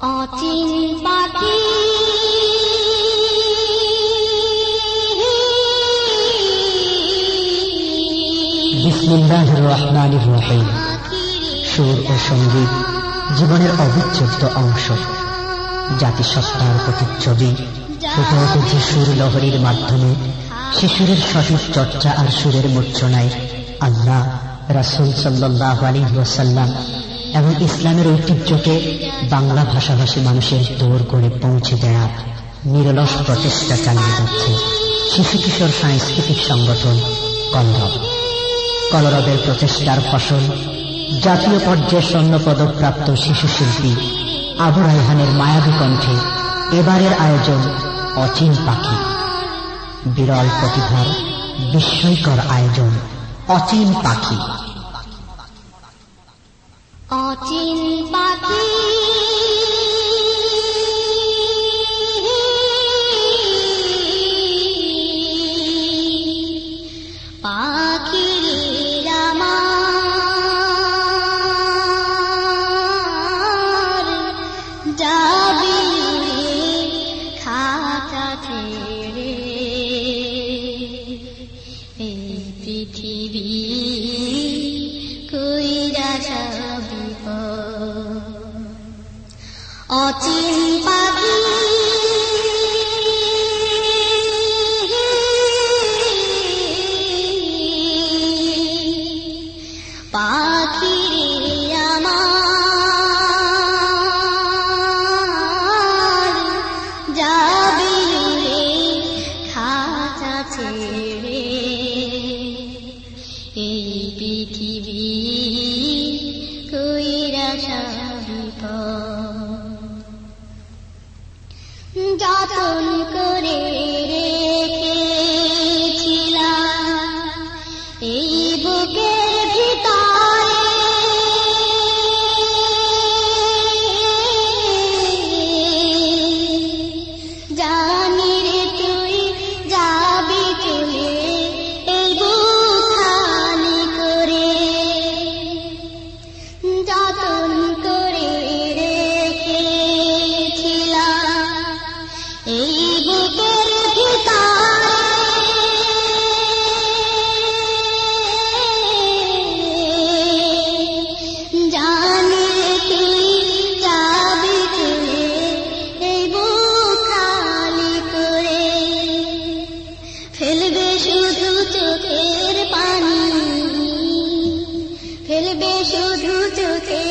অচিন পাখি। বিসমিল্লাহ সুর ও সংগীত জীবনের অবিচ্ছেদ্য অংশ। জাতিসত্তার প্রতিচ্ছবি প্রথমত যে সুর লহরীর মাধ্যমে সে সুরের সঠিক চর্চা আর সুরের মূর্ছনায় আল্লাহ রাসুল সাল্লাহ আলী ওয়াসাল্লাম এবং ইসলামের ঐতিহ্যকে বাংলা ভাষাভাষী মানুষের দৌড় করে পৌঁছে দেওয়ার নিরলস প্রচেষ্টা চালিয়ে যাচ্ছে শিশু কিশোর সাংস্কৃতিক সংগঠন কলরব। কলরবের প্রচেষ্টার ফসল, জাতীয় পর্যায়ে স্বর্ণপদক প্রাপ্ত শিশু শিল্পী আবু রায়হানের মায়াবী কণ্ঠে এবারের আয়োজন অচিন পাখি। বিরল প্রতিভার বিস্ময়কর আয়োজন অচিন পাখি। অচিন পাখি অচিন পাখি পাখি আমার যাবি রে খাঁচা ছেড়ে। যতন করে রেখেছিলাম। এই বুকে খেলবে শুধু চোখে